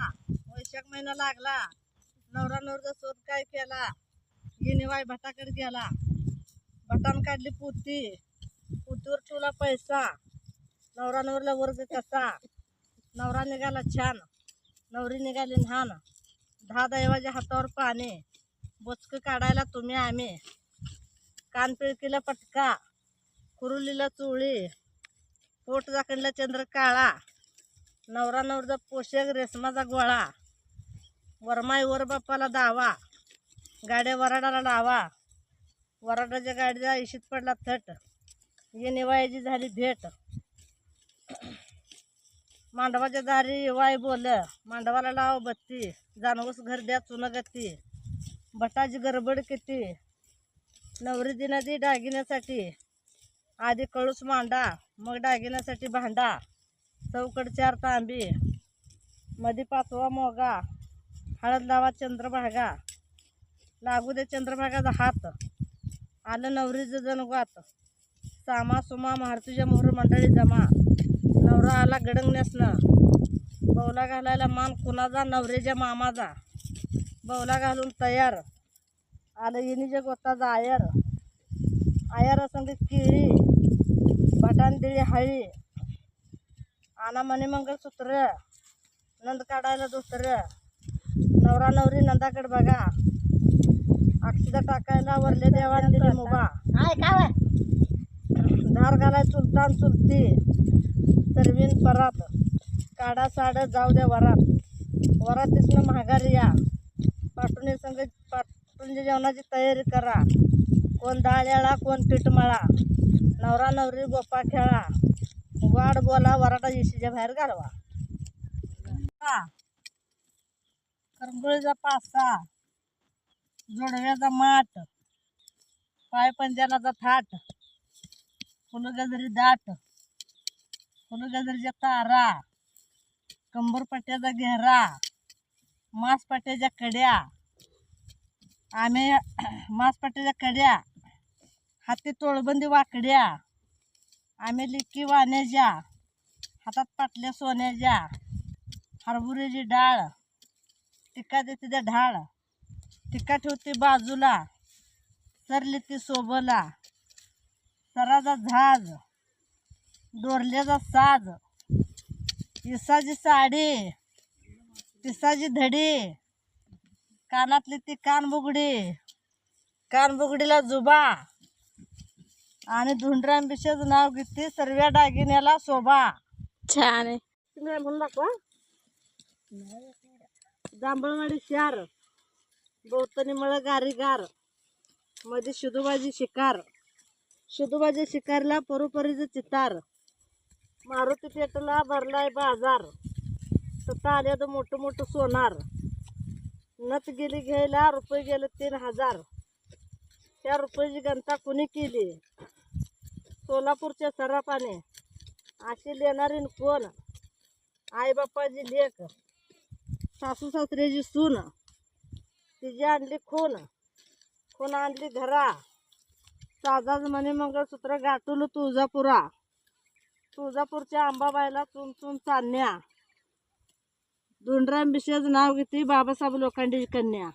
वैशाख महिना लागला. नवरा नवरचा शोध काय केला? येणेवाय भटाकडे गेला. भटान काढली पुती. पुतीवर ठेवला पैसा. नवरा नवरला वर्ग कसा? नवरा निघाला छान. नवरी निघाली लहान दहा दैवाच्या हातावर पाणी. बोचकं काढायला तुम्ही आम्ही. कानपिळकीला पटका. कुरुलीला चोळी. पोट जाकडला चंद्र काळा. नवरा नवरचा पोषक रेशमाचा गोळा. वरमाई वर बाप्पाला दावा. गाड्या वराडाला लावा. वराडाच्या गाडीचा इशीत पडला थट. ये निवायाची झाली भेट. मांडवाच्या दारी वाय बोल. मांडवाला लाव बत्ती. जानवस घर द्या चुनगती बटाची गडबड किती? नवरी दिनादी दागिन्यासाठी. आधी कळूस मांडा मग दागिन्यासाठी भांडा. चौकड चार तांबी. मध्ये पाचवा मोगा. हळद लावा चंद्रभागा. लागू दे चंद्रभागाचा हात. आलं नवरीचं जनगात सामा सुमा मारतीच्या मोहर मंडळी जमा. नवरा आला गडंग नेसनं बौला घालायला मान कुणाचा? नवरेच्या मामाचा. बौला घालून तयार. आलं येणीच्या गोताचा आयर. आयर संग केळी भटान हळी. आना मनी मंगळसूत्र नंद काढायला दुसरं नवरा नवरी नंदाकडे बघा. अक्षता टाकायला वरले देवाने दिली मुबा धार घालाय चुलतान चुलती. सर्वीन परात. काढा साड जाऊ द्या वरात. वरात तिथनं महागारी या. पाठवणी संग पाठवणी जेवणाची तयारी करा. कोण डाळ याळा कोण पीठ मळा. नवरा नवरी गोपा खेळा. वाढ बोला वराटा येशीच्या बाहेर घालवा हा. करंगुळीचा पासा जोडव्याचा माठ पाय पंजालाचा थाट फुलगजरी दाट फुलगजरीच्या तारा कंबरपट्ट्याचा घेरा मासपट्ट्याच्या कड्या आम्ही मासपट्ट्याच्या कड्या हाती तोळबंदी वाकड्या आम्ही लिक्की वाण्याच्या हातात पाटल्या सोन्याच्या हरभऱ्याची डाळ टिक्का देते त्या ढाळ टिक्का ठेवते बाजूला सरली ती सोबला सराचा झाज डोरल्याचा साज इसाची साडी पिसाची धडी कानातली ती कानबुगडी कानबुगडीला जुबा आणि धुंडरांबिशेचं नाव घेते सर्व्या दागिन्याला शोभा. छान आहे. तुम्ही म्हणून दाखवा जांभळवाडी शहर गौतनी मळ गारी गारमध्ये शिदुबाजी शिकार. शिदुबाजी शिकारला परोपरीचं चितार. मारुती पेटला भरलाय बाजार. तर आल्याचं मोठं मोठं सोनार. नथ गेली घ्यायला रुपये गेले तीन हजार. त्या रुपयाची गणता कुणी केली? सोलापूरच्या सरापाने अशी लेणारी न कोण? आईबापाची लेख सासू सासऱ्याची सून तिची आणली खून खून आणली घरा साजाज म्हणे मंगळसूत्र गाठुल तुळजापुरा तुळजापूरच्या आंबाबाईला चुन चुन चालण्या. धुंडराम नाव घेते बाबासाहेब लोखंडी कन्या.